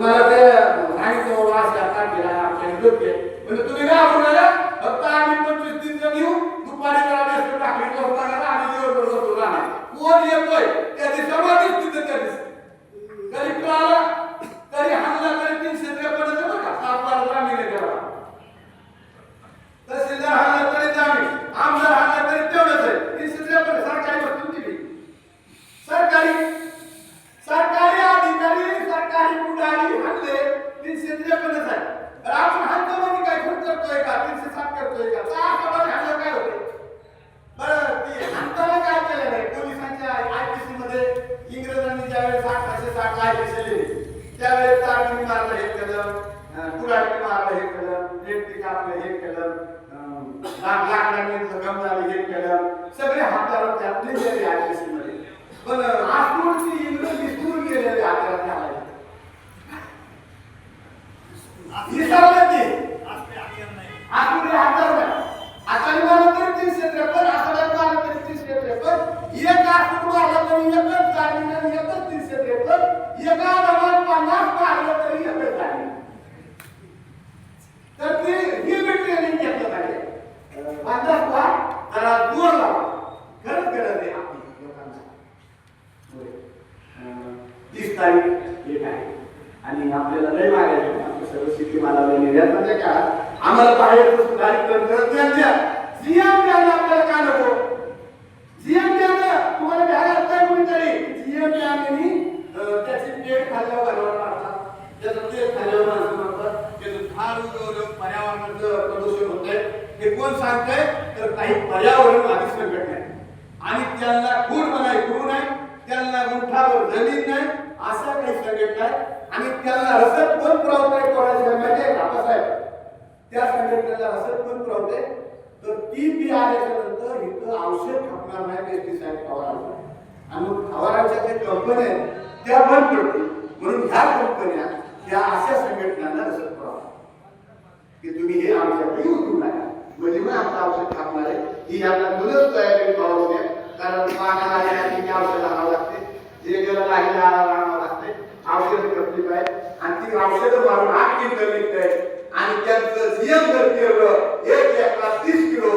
मला ते सांगितलं बाबा अशा गेला आमच्या योग्य म्हणजे तुम्ही काय बोलायला फक्त आम्ही पंचवीस तीन जण येऊ. दुपारी जरा व्यस्त टाकली वाजता आम्ही. दिवसभर बसतो राहणार. कोण येतोय? त्याची समाधीच तिथं त्या दिसते तरी कळाला तरी हाणला तरी तीनशे त्रेपन्न बरं का सात बारा ग्रामीण आहे तेव्हा तहसीलदार हाणला तरी जामीन आमदार हाणला तरी तेवढंच आहे तीनशे त्रेपन्न सरकारी वस्तू दिली सरकारी सरकारी अधिकारी सरकारी पुढारी हल्ले तीनशे त्रेपन्नच आहे. तर आपण हल्ला म्हणजे काय खूप करतोय का? तीनशे सात करतोय का? सहा प्रमाणे काय होते बरं ती हाताला काय केलेलं आहे पोलिसांच्या आयपीसी मध्ये इंग्रजांनी ज्यावेळेस अठराशे साठ आयपीसी लिहिली त्यावेळेस चारणी मारलं हे केलं कुराडी मारलं हे केलं व्यक्ती कापलं हे केलं लाकडाने जखम झाली हे केलं. सगळे हाताला त्यात लिहिलेले आयपीसी विसरलं ते आठवडे हातावर नाही. हाताने तरी तीनशे त्रेपन्न तरी तीनशे त्रेपन्न एक तरी एकच एकच तीनशे त्रेपन्न एका पन्नास तरी एकच तर ते ही ट्रेनिंग घेतलं पाहिजे पन्नास वा जरा लावा खरंच गरज आहे आपली लोकांना तीस तारीख एक आहे आणि आपल्याला लय मागायचं. सर्व सगळं शेती मला म्हणजे का आम्हाला बाहेर सुधारित तंत्रज्ञान द्या. जीएम द्या आपल्याला काय नको? जीएम द्या तुम्हाला द्यायला काय कोणीतरी. जीएम द्याने त्याची पेट खाल्ल्यावर घालवणार मारतात त्याचं पेट खाल्ल्यावर माणसं मारतात त्याचं फार पर्यावरणाचं प्रदूषण होतंय. हे कोण सांगतंय? तर काही पर्यावरणवादी संघटना आहेत. आणि त्यांना कोण म्हणाय खून नाही त्यांना नवीन नाही अशा काही संघटना आहेत आणि त्यांना रसद कोण आहे कोणाच्या माहिती आहे बाबासाहेब. त्या संघटनेला रसद कोण पुरवते तर ती बी आल्याच्यानंतर इथं औषध खपणार नाही पेस्टिसाइड फवारायचं आणि मग फवाराच्या ज्या कंपन्या आहेत त्या बंद पडतील. म्हणून ह्या कंपन्या ह्या अशा संघटनांना रसद पुरवा की तुम्ही हे आमच्याकडे येऊ देऊ नका. म्हणजे मग आमचं औषध खाणार आहे. ही यांना मुलंच तयारी पाहू द्या कारण पाण्याला आल्यासाठी ती औषध आणावं लागते जे गेलं लागेल आणावं लागते औषध कसली पाहिजे आणि ती औषधं मारून आठ क्विंटल निघतंय आणि त्यांचं सीएम जर केलं एक एकला तीस किलो